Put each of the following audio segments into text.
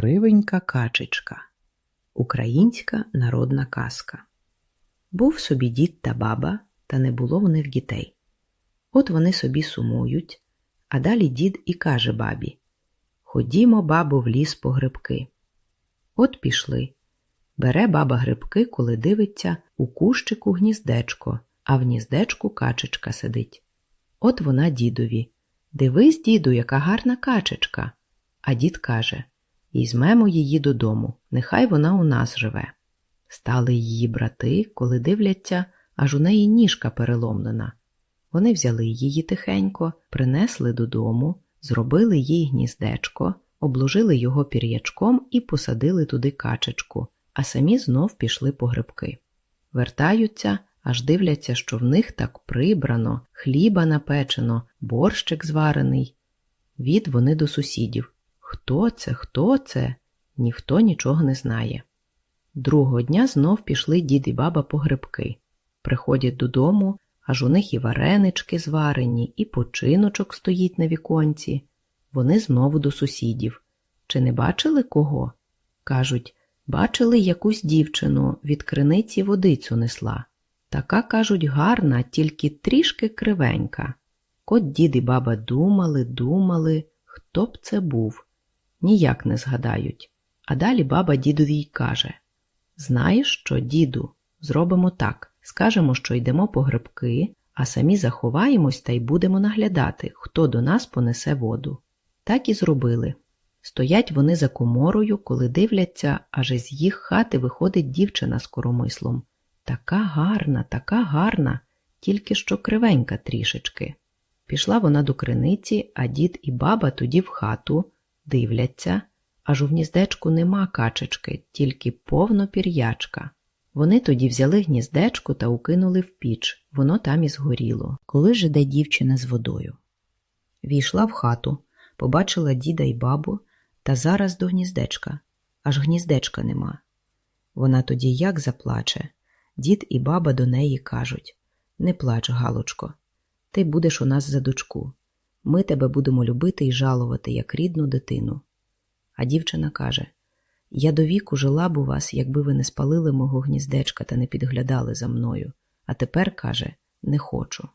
Кривенька качечка. Українська народна казка. Був собі дід та баба, та не було в них дітей. От вони собі сумують, а далі дід і каже бабі Ходімо, бабу, в ліс по грибки. От пішли. Бере баба грибки, коли дивиться у кущику гніздечко, а в гніздечку качечка сидить. От вона дідові. Дивись, діду, яка гарна качечка. А дід каже Візьмемо її додому, нехай вона у нас живе. Стали її брати, коли дивляться, аж у неї ніжка переломлена. Вони взяли її тихенько, принесли додому, зробили їй гніздечко, обложили його пір'ячком і посадили туди качечку, а самі знов пішли по грибки. Вертаються, аж дивляться, що в них так прибрано, хліба напечено, борщик зварений. Від вони до сусідів. Хто це, хто це? Ніхто нічого не знає. Другого дня знов пішли дід і баба по грибки. Приходять додому, аж у них і варенички зварені, і починочок стоїть на віконці. Вони знову до сусідів. Чи не бачили кого? Кажуть, бачили якусь дівчину, від криниці водицю несла. Така, кажуть, гарна, тільки трішки кривенька. Кот дід і баба думали, думали, хто б це був. Ніяк не згадають. А далі баба дідові й каже Знаєш що, діду, зробимо так. Скажемо, що йдемо по грибки, а самі заховаємось та й будемо наглядати, хто до нас понесе воду. Так і зробили. Стоять вони за коморою, коли дивляться, аж із їх хати виходить дівчина з коромислом. Така гарна, така гарна, тільки що кривенька трішечки. Пішла вона до криниці, а дід і баба тоді в хату дивляться, аж у гніздечку нема качечки, тільки повно пір'ячка. Вони тоді взяли гніздечко та укинули в піч, воно там і згоріло. Коли ж іде дівчина з водою. Війшла в хату, побачила діда й бабу, та зараз до гніздечка, аж гніздечка нема. Вона тоді як заплаче. Дід і баба до неї кажуть Не плач, Галочко, ти будеш у нас за дочку. Ми тебе будемо любити і жалувати, як рідну дитину. А дівчина каже Я до віку жила б у вас, якби ви не спалили мого гніздечка та не підглядали за мною, а тепер, каже, не хочу.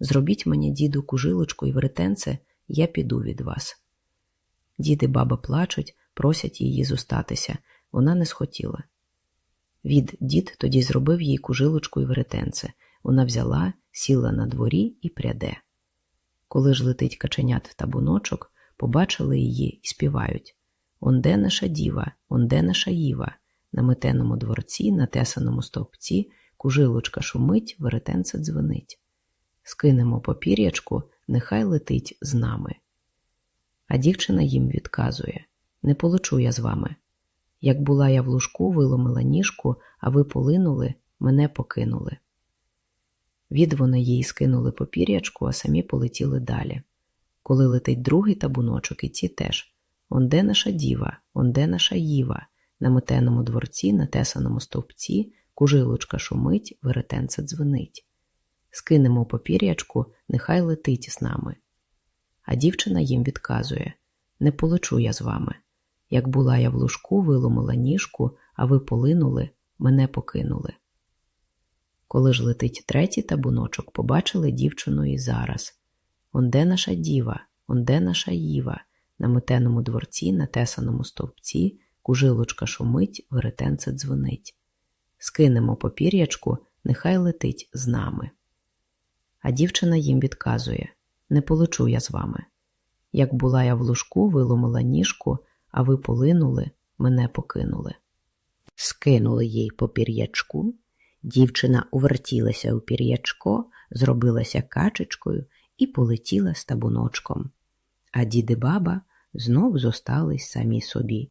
Зробіть мені, діду, кужилочку і веретенце, я піду від вас. Дід і баба плачуть, просять її зостатися, вона не схотіла. Від дід тоді зробив їй кужилочку і веретенце. Вона взяла, сіла на дворі і пряде. Коли ж летить каченят в табуночок, побачили її і співають Онде наша діва, онде наша їва, на метеному дворці, на тесаному стовпці, кужилочка шумить, веретенце дзвенить. Скинемо попір'ячку, нехай летить з нами. А дівчина їм відказує Не полечу я з вами. Як була я в лужку, виломила ніжку, а ви полинули, мене покинули. Від вони їй скинули попір'ячку, а самі полетіли далі. Коли летить другий табуночок, і ці теж онде наша діва, онде наша їва, на метеному дворці, на тесаному стовпці, кужилочка шумить, веретенце дзвенить. Скинемо попір'ячку, нехай летить з нами. А дівчина їм відказує Не полечу я з вами. Як була я в лужку, виломила ніжку, а ви полинули, мене покинули. Коли ж летить третій табуночок, побачили дівчину і зараз. Онде наша діва, онде наша їва, на метеному дворці, на тесаному стовпці, кужилочка шумить, веретенце дзвонить. Скинемо попір'ячку, нехай летить з нами. А дівчина їм відказує Не полечу я з вами. Як була я в лужку, виломила ніжку, а ви полинули, мене покинули. Скинули їй по пір'ячку, дівчина увертілася у пір'ячко, зробилася качечкою і полетіла з табуночком. А дід і баба знов зостались самі собі.